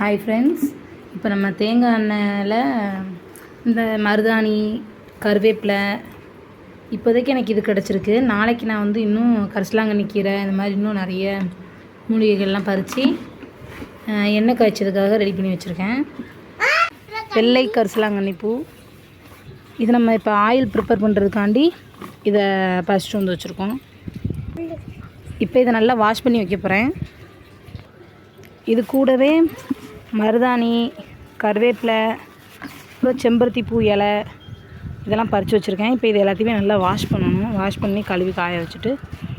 Hi friends இப்போ நம்ம தேங்காய் எண்ணெயில் இந்த மருதாணி கருவேப்பிலை இப்போதைக்கு எனக்கு இது கிடச்சிருக்கு. நாளைக்கு நான் வந்து இன்னும் கரிசலாங்கண்ணி கீரை இந்த மாதிரி இன்னும் நிறைய மூலிகைகள்லாம் பறித்து எண்ணெய் காய்ச்சதுக்காக ரெடி பண்ணி வச்சுருக்கேன். வெள்ளை கரிசலாங்கண்ணி பூ. இது நம்ம இப்போ ஆயில் ப்ரிப்பேர் பண்ணுறதுக்காண்டி இதை பறிச்சிட்டு வந்து வச்சுருக்கோம். இப்போ இதை நல்லா வாஷ் பண்ணி வைக்க போகிறேன் இது கூடவே மருதாணி கருவேப்பிலை அப்புறம் செம்பருத்தி பூ இலை இதெல்லாம் பறித்து வச்சுருக்கேன். இப்போ இது எல்லாத்தையுமே நல்லா வாஷ் பண்ணணும். வாஷ் பண்ணி கழுவி காய வச்சுட்டு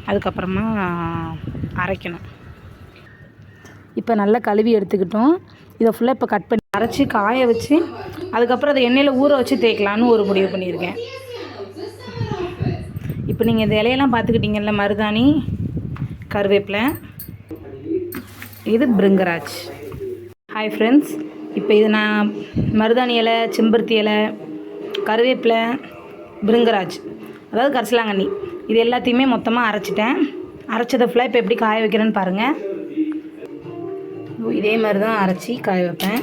அதுக்கப்புறமா அரைக்கணும். இப்போ நல்லா கழுவி எடுத்துக்கிட்டோம். இதை ஃபுல்லாக இப்போ கட் பண்ணி அரைச்சி காய வச்சு அதுக்கப்புறம் அதை எண்ணெயில் ஊற வச்சு தேய்க்கலான்னு ஒரு முடிவு பண்ணியிருக்கேன். இப்போ நீங்கள் இந்த இலையெல்லாம் பார்த்துக்கிட்டீங்கல்ல மருதாணி கருவேப்பிலை இது பிருங்கராஜ். ஹாய் ஃப்ரெண்ட்ஸ் இப்போ இது நான் மருதாணி இலை செம்பருத்தி இலை கருவேப்பிலை பிருங்கராஜ். அதாவது கரிசலாங்கண்ணி. இது எல்லாத்தையுமே மொத்தமாக அரைச்சிட்டேன். அரைச்சதை ஃபுல்லாக இப்போ எப்படி காய வைக்கிறேன்னு பாருங்கள் இதே மாதிரி தான் அரைச்சி காய வைப்பேன்.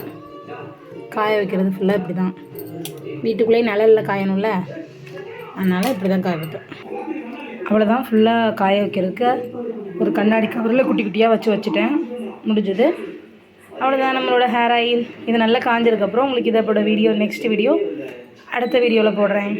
காய வைக்கிறது ஃபுல்லாக இப்படி தான் வீட்டுக்குள்ளேயே நிழலில் காயணும்ல. அதனால் இப்படி தான் காய வைப்பேன். அவ்வளோதான் ஃபுல்லாக காய வைக்கிறதுக்கு. ஒரு கண்ணாடி கவரில் குட்டி குட்டியாக வச்சு வச்சுட்டேன். முடிஞ்சது. அவ்வளோதான் நம்மளோட ஹேர் ஆயில் இது நல்லா காஞ்சதுக்கப்புறம் உங்களுக்கு இதோட வீடியோ நெக்ஸ்ட் வீடியோ அடுத்த வீடியோவில் போடுறேன்.